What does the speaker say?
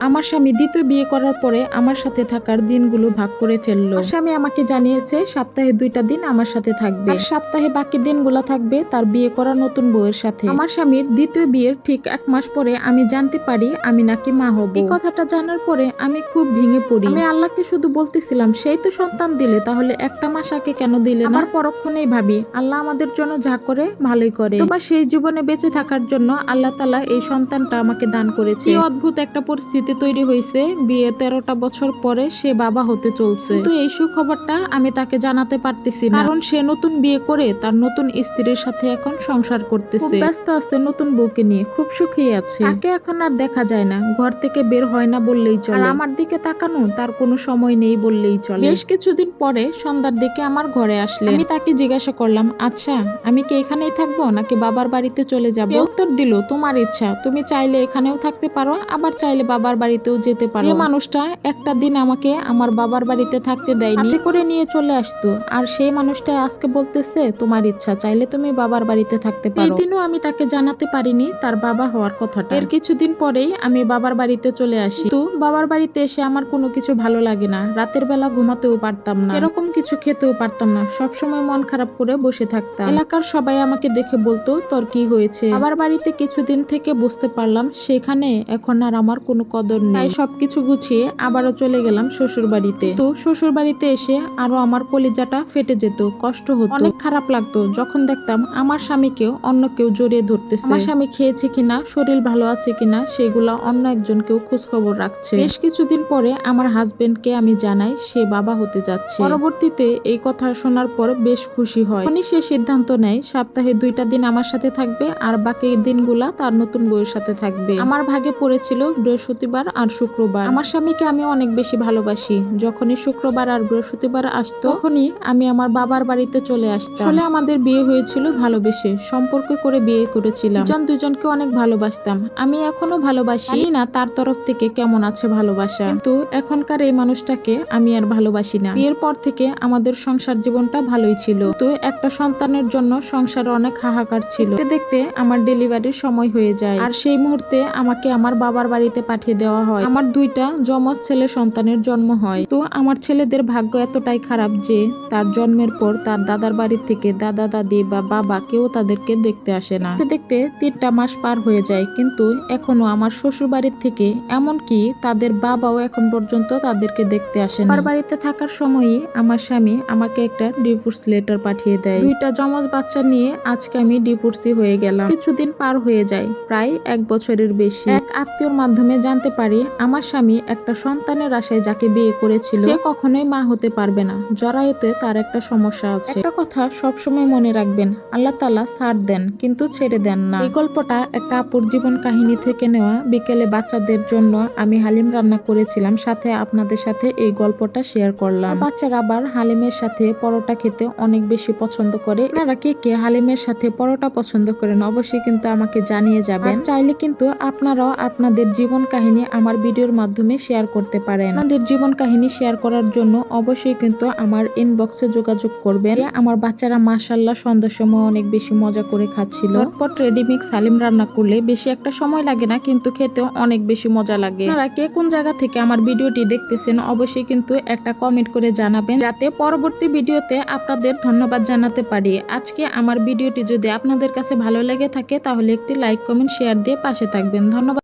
আমার স্বামী দ্বিতীয় বিয়ে করার পরে আমার সাথে থাকার দিনগুলো ভাগ করে ফেলল। স্বামী আমাকে জানিয়েছে সপ্তাহে দুইটা দিন আমার সাথে থাকবে। সপ্তাহে বাকি দিনগুলো থাকবে তার বিয়ে করা নতুন বউয়ের সাথে। আমার স্বামীর দ্বিতীয় বিয়ের ঠিক এক মাস পরে আমি জানতে পারি আমি নাকি মা হব। এই কথাটা জানার পরে আমি খুব ভেঙে পড়ি। আমি আল্লাহকে শুধু বলতেছিলাম সেই তো সন্তান দিলে তাহলে একটা মাস আগে কেন দিলে না? আমার পরক্ষণেই ভাবি। আল্লাহ আমাদের জন্য যা করে ভালোই করে। বা সেই জীবনে বেঁচে থাকার জন্য আল্লাহ তালা এই সন্তানটা আমাকে দান করেছে। অদ্ভুত একটা পরিস্থিতি। তৈরি হয়েছে বিয়ে তেরোটা বছর পরে সে বাবা হতে চলছে। তো এই সুখবরটা আমি তাকে জানাতে পারতেছি না। কারণ সে নতুন বিয়ে করে তার নতুন স্ত্রীর সাথে এখন সংসার করতেছে। ব্যস্ত আছে নতুন বউকে নিয়ে খুব সুখী আছে। তাকে এখন আর দেখা যায় না ঘর থেকে বের হয় না বললেই চলে। আমার দিকে তাকানো তার কোনো সময় নেই বললেই চলে। বেশ কিছুদিন পরে সন্ধ্যার দিকে আমার ঘরে আসলে আমি তাকে জিজ্ঞাসা করলাম আচ্ছা আমি কি এখানেই থাকব নাকি বাবার বাড়িতে চলে যাব? উত্তর দিল তোমার ইচ্ছা তুমি চাইলে এখানেও থাকতে পারো আবার চাইলে বাবার বাড়িতেও যেতে পারো। যে মানুষটা একটা দিন আমাকে আমার বাবার বাড়িতে থাকতে দেয়নি করে নিয়ে চলে আসতো। আর সেই মানুষটা আজকে বলতেছে তোমার ইচ্ছা চাইলে তুমি বাবার বাড়িতে থাকতে পারো। দিনও আমি তাকে জানাতে পারিনি তার বাবা হওয়ার কথাটা। এর কিছুদিন পরেই আমি বাবার বাড়িতে চলে আসি। তো বাবার বাড়িতে এসে আমার কোনো কিছু ভালো লাগে না। রাতের বেলা ঘুমাতেও পারতাম না। এরকম কিছু খেতেও পারতাম না। সবসময় মন খারাপ করে বসে থাকতাম। এলাকার সবাই আমাকে দেখে বলতো তোর কি হয়েছে? বাবার বাড়িতে কিছুদিন থেকে বুঝতে পারলাম সেখানে এখন আর আমার কোনো কদর নেই। তাই সবকিছু গুছিয়ে আবারও চলে গেলাম শ্বশুর বাড়িতে তো শ্বশুর বাড়িতে এসে আরও আমার কলিজাটা ফেটে যেত, কষ্ট হতো। অনেক খারাপ লাগতো যখন দেখতাম আমার স্বামীকেও অন্য কেউ জড়িয়ে ধরতেছে। আমার স্বামী খেয়েছে কিনা, শরীর ভালো আছে কিনা, সেগুলা অন্য একজন কেউ খোঁজ খবর রাখছে। বেশ কিছুদিন পরে আমার হাজবেন্ডকে আমি জানাই সে বাবা হতে যাচ্ছে। পরবর্তীতে এই কথা শোনার পর বেশ খুশি হয়। উনি সে সিদ্ধান্ত নেয়, সপ্তাহে দুইটা দিন আমার সাথে থাকবে আর বাকি দিনগুলা তার নতুন বউয়ের সাথে থাকবে। আমার ভাগে পড়েছিল বৃহস্পতিবার আর শুক্রবার। আমার স্বামীকে আমি অনেক বেশি ভালোবাসি। যখনই শুক্রবার আর বৃহস্পতিবার আসতো, তখনই আমি আমার বাবার বাড়িতে চলে আসতাম। আসলে আমাদের বিয়ে হয়েছিল ভালোবেসে। সম্পর্ক করে বিয়ে করেছিলাম। দুজন দুজনকে অনেক ভালোবাসতাম। আমি এখনও ভালোবাসি। না তার তরফ থেকে কেমন আছে ভালোবাসা। কিন্তু এখনকার এই মানুষটাকে আমি আর ভালোবাসি না। বিয়ের পর থেকে আমাদের সংসার জীবনটা ভালোই ছিল। তো একটা সন্তানের জন্য সংসার অনেক হাহাকার ছিল। দেখতে আমার ডেলিভারির সময় হয়ে যায়। আর সেই মুহূর্তে আমাকে আমার বাবার বাড়িতে পাঠিয়ে দেওয়া হয়। আমার দুইটা যমজ ছেলে সন্তানের জন্ম হয়। তো আমার ছেলেদের ভাগ্য এতটাই খারাপ যে তার জন্মের পর তার দাদার বাড়ি থেকে দাদা, দাদি বা বাবা কেউ তাদেরকে দেখতে আসে না। দেখতে তিনটা মাস পার হয়ে যায়, কিন্তু এখনও আমার শ্বশুর বাড়ির থেকে এমনকি তাদের বাবাও এখন পর্যন্ত তাদেরকে দেখতে আসে না। আমার বাড়িতে থাকার সময়ই আমার স্বামী আমাকে একটা ডিভোর্স লেটার পাঠিয়ে দেয়। দুইটা জমজ বাচ্চা নিয়ে আজকে আমি ডিভোর্সি হয়ে গেলাম। কিছুদিন পার হয়ে যায়, প্রায় এক বছরের বেশি। এক আত্মীয়র মাধ্যমে জানতে পারি, আমার স্বামী একটা সন্তানের আশায় যাকে বিয়ে করেছিল, সে কখনোই মা হতে পারবে না। জরায়ুতে তার একটা সমস্যা আছে। একটা কথা সবসময় মনে রাখবেন, আল্লাহ তালা ছাড় দেন, কিন্তু ছেড়ে দেন না। এই গল্পটা একটা আপুর জীবন কাহিনী থেকে নেওয়া। বিকেলে বাচ্চাদের জন্য আমি হালিম রান্না করেছিলাম, সাথে আপনাদের সাথে এই গল্পটা শেয়ার করলাম। বাচ্চারা আবার হালিমের সাথে পরোটা খেতে অনেক বেশি পছন্দ করে। এনারা কে কে হালিমের সাথে পরোটা পছন্দ করেন, অবশ্যই কিন্তু আমাকে জানিয়ে যাবেন। চাইলে কিন্তু আপনারাও আপনাদের জীবন কাহিনী আমার ভিডিওর মাধ্যমে শেয়ার করতে পারেন। আপনাদের জীবন কাহিনী শেয়ার করার জন্য অবশ্যই কিন্তু আমার ইনবক্সে যোগাযোগ করবেন। আমার বাচ্চারা মাশাল্লাহ সন্ধ্যার সময় অনেক বেশি মজা করে খাচ্ছিল। পট রেডিমিক্স হালিম রান্না করলে বেশি একটা সময় লাগে না, কিন্তু খেতেও অনেক বেশি মজা লাগে। আপনারা কে কোন জায়গা থেকে আমার ভিডিওটি দেখতেছেন অবশ্যই কিন্তু একটা কমেন্ট করে জানাবেন, যাতে পরবর্তী ভিডিওতে আপনাদের ধন্যবাদ জানাতে পারি। আজকে আমার ভিডিওটি যদি আপনাদের কাছে ভালো লেগে থাকে, তাহলে একটি লাইক কমেন্ট শেয়ার দিয়ে পাশে থাকবেন। ধন্যবাদ।